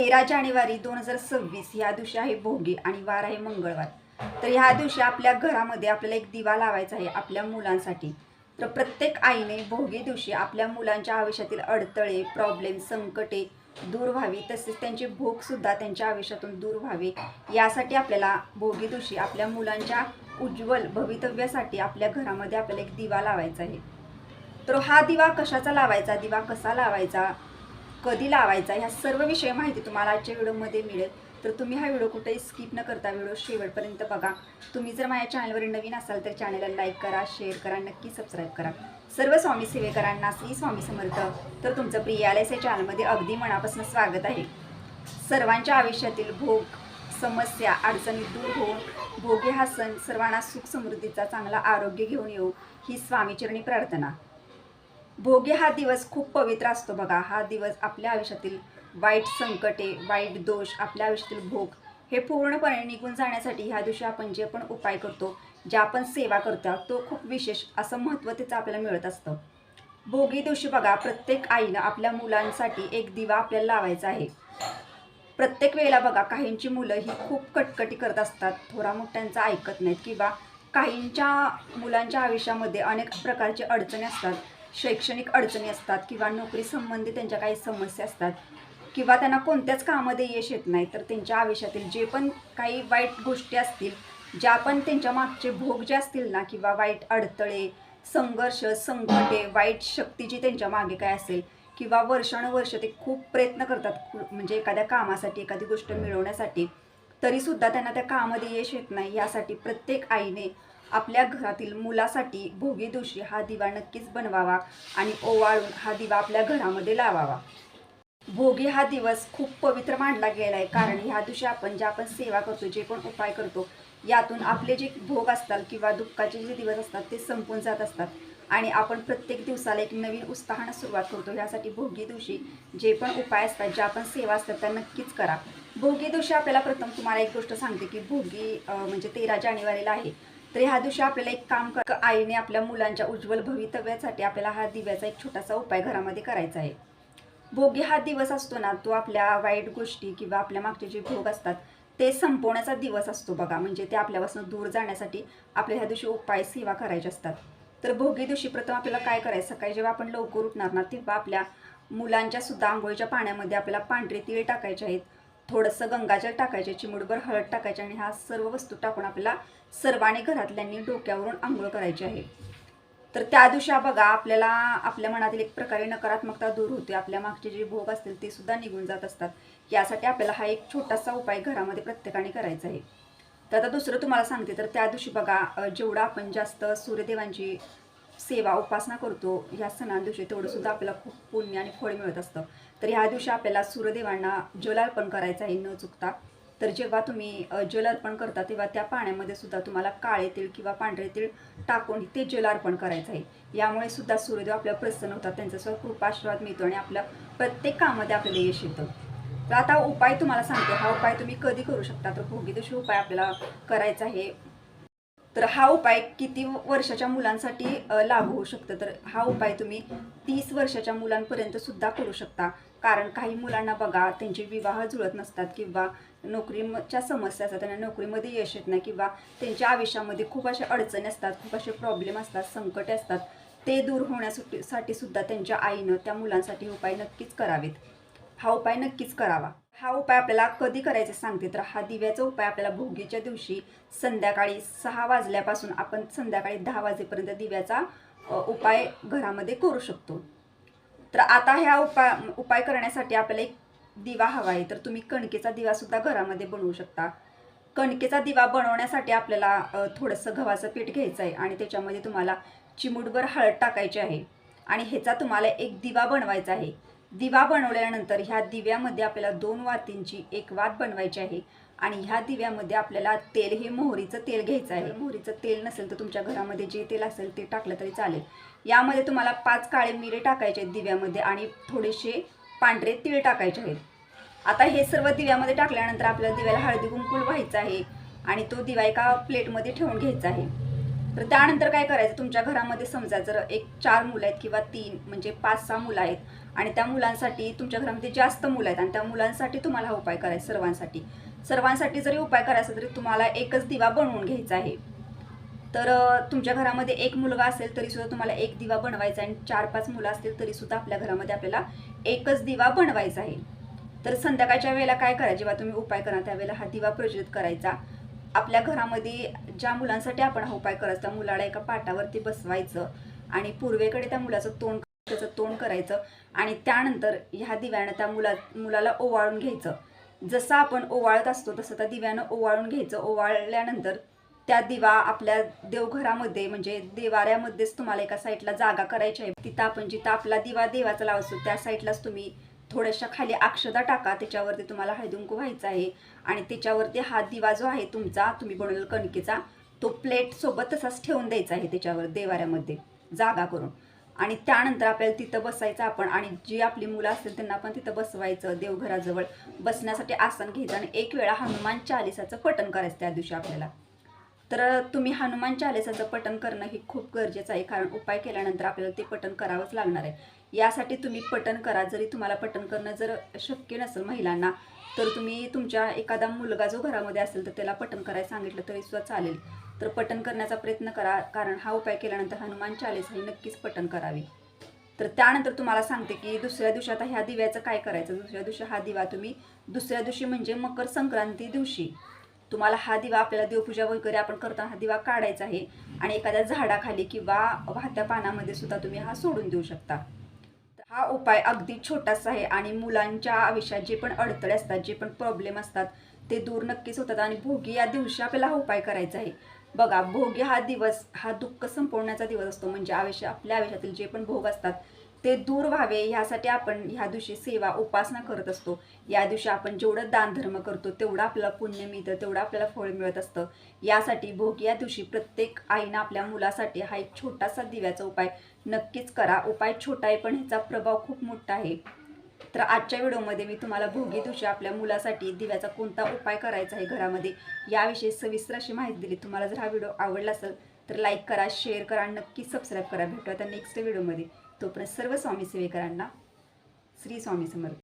तेरा जानेवारी दोन हजार सव्वीस ह्या दिवशी आहे भोगी आणि वार आहे मंगळवार. तर ह्या दिवशी आपल्या घरामध्ये आपल्याला एक दिवा लावायचा आहे आपल्या मुलांसाठी. तर प्रत्येक आईने भोगी दिवशी आपल्या मुलांच्या आयुष्यातील अडथळे प्रॉब्लेम संकटे दूर व्हावी. तसेच त्यांची भूकसुद्धा त्यांच्या आयुष्यातून दूर व्हावी. यासाठी आपल्याला भोगी दिवशी आपल्या मुलांच्या उज्ज्वल भवितव्यासाठी आपल्या घरामध्ये आपल्याला एक दिवा लावायचा आहे. तर हा दिवा कशाचा लावायचा? दिवा कसा लावायचा? कधी लावायचा ह्या सर्व विषय माहिती तुम्हाला आजच्या व्हिडिओमध्ये मिळेल. तर तुम्ही हा व्हिडिओ कुठेही स्किप न करता व्हिडिओ शेवटपर्यंत बघा. तुम्ही जर माझ्या चॅनलवर नवीन असाल तर चॅनलला लाईक करा शेअर करा नक्की सबस्क्राईब करा. सर्व स्वामी सेवेकरांना श्री स्वामी समर्थ. तर तुमचं प्रिय या चॅनलमध्ये अगदी मनापासून स्वागत आहे. सर्वांच्या आयुष्यातील भोग समस्या अडचणी दूर होऊन भोगे हा सण सर्वांना सुख समृद्धीचा चांगला आरोग्य घेऊन येऊ ही स्वामीचरणी प्रार्थना. भोगी हा दिवस खूप पवित्र असतो बघा. हा दिवस आपल्या आयुष्यातील वाईट संकटे वाईट दोष आपल्या आयुष्यातील भोग हे पूर्णपणे निघून जाण्यासाठी ह्या दिवशी आपण जे पण उपाय करतो जे आपण सेवा करतो तो खूप विशेष असं महत्त्व त्याचं आपल्याला मिळत असतं. भोगी दिवशी बघा प्रत्येक आईनं आपल्या मुलांसाठी एक दिवा आपल्याला लावायचा आहे. प्रत्येक वेळेला बघा काहींची मुलं ही खूप कटकटी करत असतात थोरा मोठ्यांचं ऐकत नाहीत किंवा काहींच्या मुलांच्या आयुष्यामध्ये अनेक प्रकारचे अडचणी असतात. शैक्षणिक अडचणी असतात किंवा नोकरी संबंधी त्यांच्या काही समस्या असतात किंवा त्यांना कोणत्याच कामामध्ये यश येत नाही तर त्यांच्या आयुष्यातील जे पण काही वाईट गोष्टी असतील ज्या पण त्यांच्या मागचे भोग जे असतील ना किंवा वाईट अडथळे संघर्ष संकटे वाईट शक्ती जी त्यांच्या मागे काय असेल किंवा वर्षानुवर्ष ते खूप प्रयत्न करतात म्हणजे एखाद्या कामासाठी एखादी गोष्ट मिळवण्यासाठी तरीसुद्धा त्यांना त्या कामामध्ये यश येत नाही. यासाठी प्रत्येक आईने आपल्या घरातील मुलासाठी भोगी दिवशी हा दिवा नक्कीच बनवावा आणि ओवाळून हा दिवा आपल्या घरामध्ये लावावा. भोगी हा दिवस खूप पवित्र मानला गेला आहे कारण ह्या दिवशी आपण ज्या आपण सेवा करतो जे पण उपाय करतो यातून आपले जे भोग असतात किंवा दुःखाचे जे दिवस असतात ते संपून जात असतात. आणि आपण प्रत्येक दिवसाला एक नवीन उत्साहानं सुरुवात करतो. ह्यासाठी भोगी दिवशी जे पण उपाय असतात ज्या आपण सेवा असतात त्या नक्कीच करा. भोगी दिवशी आपल्याला प्रथम तुम्हाला एक गोष्ट सांगते की भोगी म्हणजे तेरा जानेवारीला आहे. तर ह्या दिवशी आपल्याला एक काम कर आईने आपल्या मुलांच्या उज्ज्वल भवितव्यासाठी आपल्याला हा दिव्याचा एक छोटासा उपाय घरामध्ये करायचा आहे. भोगी हा दिवस असतो ना तो आपल्या वाईट गोष्टी किंवा आपल्या मागचे जे भोग असतात ते संपवण्याचा दिवस असतो बघा. म्हणजे ते आपल्यापासून दूर जाण्यासाठी आपल्या ह्या दिवशी उपाय सेवा करायचे असतात. तर भोगी दिवशी प्रथम आपल्याला काय करायचं? सकाळी जेव्हा आपण लवकर उठणार ना तेव्हा आपल्या मुलांच्या सुद्धा आंघोळीच्या पाण्यामध्ये आपल्याला पांढरे तीळ टाकायचे आहेत. थोडंसं गंगाजल टाकायचे चिमुडभर हळद टाकायचे आणि ह्या सर्व वस्तू टाकून आपल्याला सर्वांनी घरातल्यांनी डोक्यावरून आंघोळ करायची आहे. तर त्या दिवशी बघा आपल्याला आपल्या मनातील एक प्रकारे नकारात्मकता दूर होते. आपल्या मागचे जे भोग असतील ते सुद्धा निघून जात असतात. यासाठी आपल्याला हा एक छोटासा उपाय घरामध्ये प्रत्येकाने करायचा आहे. तर आता दुसरं तुम्हाला सांगते. तर त्या दिवशी बघा जेवढं आपण जास्त सूर्यदेवांची सेवा उपासना करतो ह्या सणांदिवशी दिवशी आपल्याला खूप पुण्य आणि फळ मिळत असतं. तर ह्या दिवशी आपल्याला सूर्यदेवांना ज्वलार्पण करायचं आहे न चुकता. तर जेव्हा तुम्ही जलार्पण अर्पण करता तेव्हा त्या पाण्यामध्ये सुद्धा तुम्हाला काळे तीळ किंवा पांढरे तीळ टाकून ते जलार्पण करायचं आहे. यामुळे सुद्धा सूर्यदेव आपल्याला प्रसन्न होतात त्यांचा सुद्धा कृपाशीर्वाद मिळतो आणि आपल्या प्रत्येक कामामध्ये आपल्याला यश येतं. तर आता उपाय तुम्हाला सांगते. हा उपाय तुम्ही कधी करू शकता? तर भोगी दिवशी उपाय आपल्याला करायचा आहे. तर हा उपाय किती वर्षाच्या मुलांसाठी लागू होऊ शकतं? तर हा उपाय तुम्ही तीस वर्षाच्या मुलांपर्यंत सुद्धा करू शकता. कारण काही मुलांना बघा त्यांचे विवाह जुळत नसतात किंवा नोकरीच्या समस्या असतात त्यांना नोकरीमध्ये यश येत नाही किंवा त्यांच्या आयुष्यामध्ये खूप अशा अडचणी असतात खूप असे प्रॉब्लेम असतात संकटे असतात. ते दूर होण्यासाठी साठी सुद्धा त्यांच्या आईनं त्या मुलांसाठी उपाय नक्कीच करावेत. हा उपाय नक्कीच करावा. हा उपाय आपल्याला कधी करायचे सांगते? तर हा दिव्याचा उपाय आपल्याला भोगीच्या दिवशी संध्याकाळी सहा वाजल्यापासून आपण संध्याकाळी दहा वाजेपर्यंत दिव्याचा उपाय घरामध्ये करू शकतो. तर आता ह्या उपाय उपाय करण्यासाठी आपल्याला एक दिवा हवा आहे. तर तुम्ही कणकेचा दिवासुद्धा घरामध्ये बनवू शकता. कणकेचा दिवा बनवण्यासाठी आपल्याला थोडंसं गव्हाचं पीठ घ्यायचं आहे आणि त्याच्यामध्ये तुम्हाला चिमुटभर हळद टाकायची आहे. आणि ह्याचा तुम्हाला एक दिवा बनवायचा आहे. दिवा बनवल्यानंतर ह्या दिव्यामध्ये आपल्याला दोन वातींची एक वात बनवायची आहे आणि ह्या दिव्यामध्ये आपल्याला तेल हे मोहरीचं तेल घ्यायचं आहे. मोहरीचं तेल नसेल तर तुमच्या घरामध्ये जे तेल असेल ते टाकलं तरी चालेल. यामध्ये तुम्हाला पाच काळे मिरे टाकायचे आहेत दिव्यामध्ये आणि थोडेसे पांढरे तीळ टाकायचे आहेत. आता हे सर्व दिव्यामध्ये टाकल्यानंतर आपल्याला दिव्याला हळदी कुंकू व्हायचं आहे आणि तो दिवा एका प्लेटमध्ये ठेवून घ्यायचा आहे. तर त्यानंतर काय करायचं? तुमच्या घरामध्ये समजा जर एक चार मुलं आहेत किंवा तीन म्हणजे पाच सहा मुलं आहेत आणि त्या मुलांसाठी तुमच्या घरामध्ये जास्त मुलं आहेत आणि त्या मुलांसाठी तुम्हाला हा उपाय करायचा सर्वांसाठी. सर्वांसाठी जरी उपाय करायचा तरी तुम्हाला एकच दिवा बनवून घ्यायचा आहे. तर तुमच्या घरामध्ये एक मुलगा असेल तरी सुद्धा तुम्हाला एक दिवा बनवायचा आहे आणि चार पाच मुलं असतील तरी सुद्धा आपल्या घरामध्ये आपल्याला एकच दिवा बनवायचा आहे. तर संध्याकाळच्या वेळेला काय करा जेव्हा तुम्ही उपाय करा त्यावेळेला हा दिवा प्रज्वलित करायचा. आपल्या घरामध्ये ज्या मुलांसाठी आपण हा उपाय करायचा त्या मुलाला एका पाटावरती बसवायचं आणि पूर्वेकडे त्या मुलाचं तोंड त्याचं तोंड करायचं आणि त्यानंतर ह्या दिव्यानं त्या मुला मुलाला ओवाळून घ्यायचं. जसं आपण ओवाळत असतो तसं त्या दिव्यानं ओवाळून घ्यायचं. ओवाळल्यानंतर त्या दिवा आपल्या देवघरामध्ये म्हणजे देवाऱ्यामध्येच तुम्हाला एका साईडला जागा करायची आहे. तिथं आपण जिथं आपला दिवा देवाचा लावतो त्या साईडलाच तुम्ही थोड्याशा खाली अक्षदा टाका त्याच्यावरती तुम्हाला हळदुंकू व्हायचं आहे आणि त्याच्यावरती हा दिवा जो आहे तुमचा तुम्ही बनवलेला कणकेचा तो प्लेट सोबत तसाच ठेवून द्यायचा आहे त्याच्यावर देवाऱ्यामध्ये जागा करून. आणि त्यानंतर आपल्याला तिथं बसायचं आपण आणि जी आपली मुलं असतील त्यांना पण तिथं बसवायचं देवघराजवळ बसण्यासाठी आसन घ्यायचं आणि एक वेळा हनुमान चालिसाचं पठण करायचं त्या दिवशी आपल्याला. तर तुम्ही हनुमान चालिसाचं पठण करणं हे खूप गरजेचं आहे. कारण उपाय केल्यानंतर आपल्याला ते पठण करावंच लागणार आहे. यासाठी तुम्ही पठण करा. जरी तुम्हाला पठण करणं जर शक्य नसेल महिलांना तर तुम्ही तुमच्या एखादा मुलगा जो घरामध्ये असेल तर त्याला पठण करायला सांगितलं तरी सुद्धा चालेल. तर पठण करण्याचा प्रयत्न करा. कारण हा उपाय केल्यानंतर हनुमान चालीस ही नक्कीच पठण करावी. तर त्यानंतर तुम्हाला सांगते की दुसऱ्या दिवशी आता ह्या दिव्याचं काय करायचं? दुसऱ्या दिवशी हा दिवा तुम्ही दुसऱ्या दिवशी म्हणजे मकर संक्रांती दिवशी. तुम्हाला हा दिवा आपल्याला देवपूजा वगैरे आपण करताना हा दिवा काढायचा आहे. आणि एखाद्या झाडाखाली किंवा वाहत्या पानामध्ये सुद्धा तुम्ही हा सोडून देऊ शकता. हा उपाय अगदी छोटासा आहे आणि मुलांच्या आयुष्यात जे पण अडथळे असतात जे पण प्रॉब्लेम असतात ते दूर नक्कीच होतात. आणि भोगी या दिवशी आपल्याला हा उपाय करायचा आहे. बघा भोगी हा दिवस हा दुःख संपवण्याचा दिवस असतो. म्हणजे आयुष्य आपल्या आयुष्यातील जे पण भोग असतात ते दूर व्हावे ह्यासाठी आपण ह्या दिवशी सेवा उपासना करत असतो. या दिवशी आपण जेवढं दानधर्म करतो तेवढं आपल्याला पुण्य मिळतं तेवढं आपल्याला फळ मिळत असतं. यासाठी भोग या दिवशी प्रत्येक आईनं आपल्या मुलासाठी हा एक छोटासा दिव्याचा उपाय नक्कीच करा. उपाय छोटा आहे पण ह्याचा प्रभाव खूप मोठा आहे. तर आजच्या व्हिडिओमध्ये मी तुम्हाला भोगी दिवशी आपल्या मुलासाठी दिव्याचा कोणता उपाय करायचा आहे घरामध्ये याविषयी सविस्तर अशी माहिती दिली. तुम्हाला जर हा व्हिडिओ आवडला असेल तर लाईक करा शेअर करा नक्की सबस्क्राईब करा. भेटूया त्या नेक्स्ट व्हिडिओमध्ये. तोपर्यंत सर्व स्वामी सेवेकरांना श्री स्वामी समर्थ